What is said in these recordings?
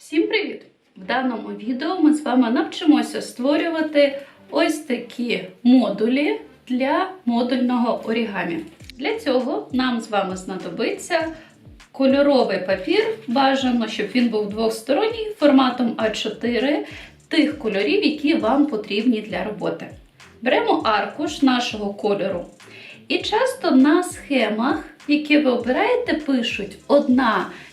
Всім привіт! В даному відео ми з вами навчимося створювати ось такі модулі для модульного орігамі. Для цього нам з вами знадобиться кольоровий папір. Бажано, щоб він був двосторонній форматом А4 тих кольорів, які вам потрібні для роботи. Беремо аркуш нашого кольору. І часто на схемах, які ви обираєте, пишуть 1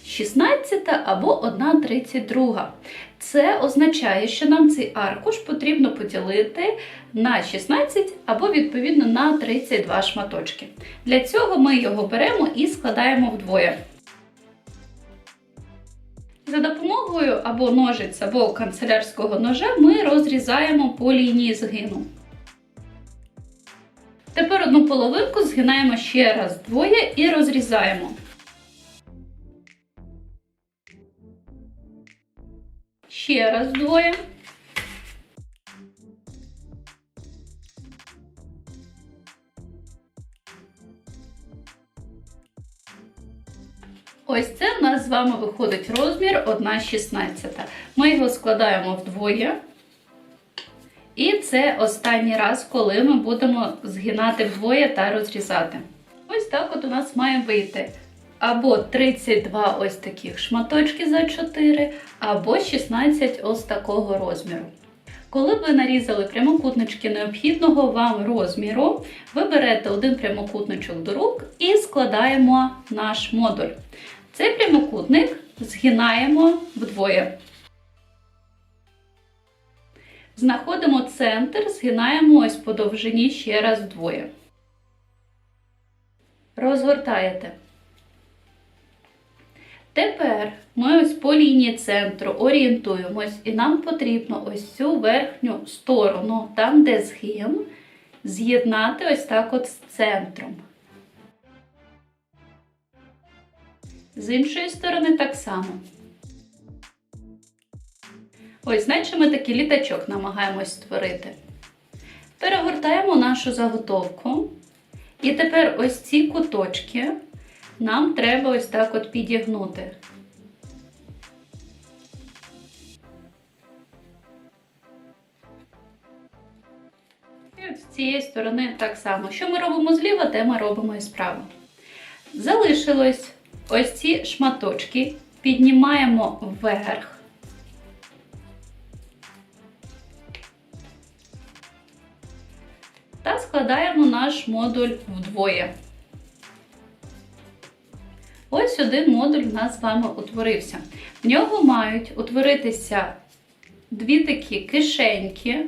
16 або 1 32. Це означає, що нам цей аркуш потрібно поділити на 16 або відповідно на 32 шматочки. Для цього ми його беремо і складаємо вдвоє. За допомогою або ножиць, або канцелярського ножа ми розрізаємо по лінії згину. Тепер одну половинку згинаємо ще раз двоє і розрізаємо. Ще раз двоє. Ось це в нас з вами виходить розмір 1,16. Ми його складаємо вдвоє. І це останній раз, коли ми будемо згинати вдвоє та розрізати. Ось так от у нас має вийти або 32 ось таких шматочки за 4, або 16 ось такого розміру. Коли ви нарізали прямокутнички необхідного вам розміру, ви берете один прямокутничок до рук і складаємо наш модуль. Цей прямокутник згинаємо вдвоє. Знаходимо центр, згинаємо ось по довжині ще раз вдвоє. Розгортаєте. Тепер ми ось по лінії центру орієнтуємось, і нам потрібно ось цю верхню сторону, там, де згин, з'єднати ось так от з центром. З іншої сторони так само. Ось, наче ми такий літачок намагаємось створити. Перегортаємо нашу заготовку. І тепер ось ці куточки нам треба ось так от підігнути. І от з цієї сторони так само. Що ми робимо зліва, те ми робимо і справа. Залишилось ось ці шматочки, піднімаємо вверх. Складаємо наш модуль вдвоє. Ось один модуль в нас з вами утворився. В нього мають утворитися дві такі кишеньки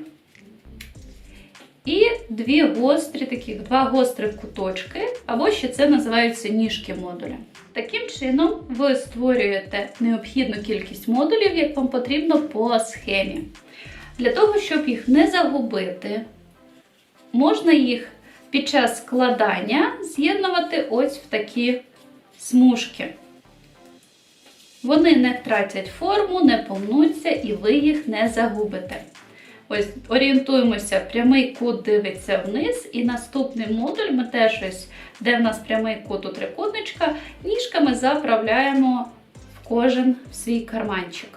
і дві гострі, таких, два гострих куточки, або ще це називаються ніжки модуля. Таким чином, ви створюєте необхідну кількість модулів, як вам потрібно по схемі. Для того, щоб їх не загубити, можна їх під час складання з'єднувати ось в такі смужки. Вони не втратять форму, не помнуться і ви їх не загубите. Ось орієнтуємося, прямий кут дивиться вниз, і наступний модуль ми теж ось, де в нас прямий кут у трикутничка, ніжками заправляємо в кожен свій карманчик.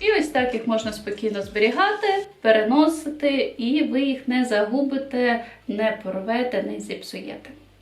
І ось так їх можна спокійно зберігати, переносити, і ви їх не загубите, не порвете, не зіпсуєте.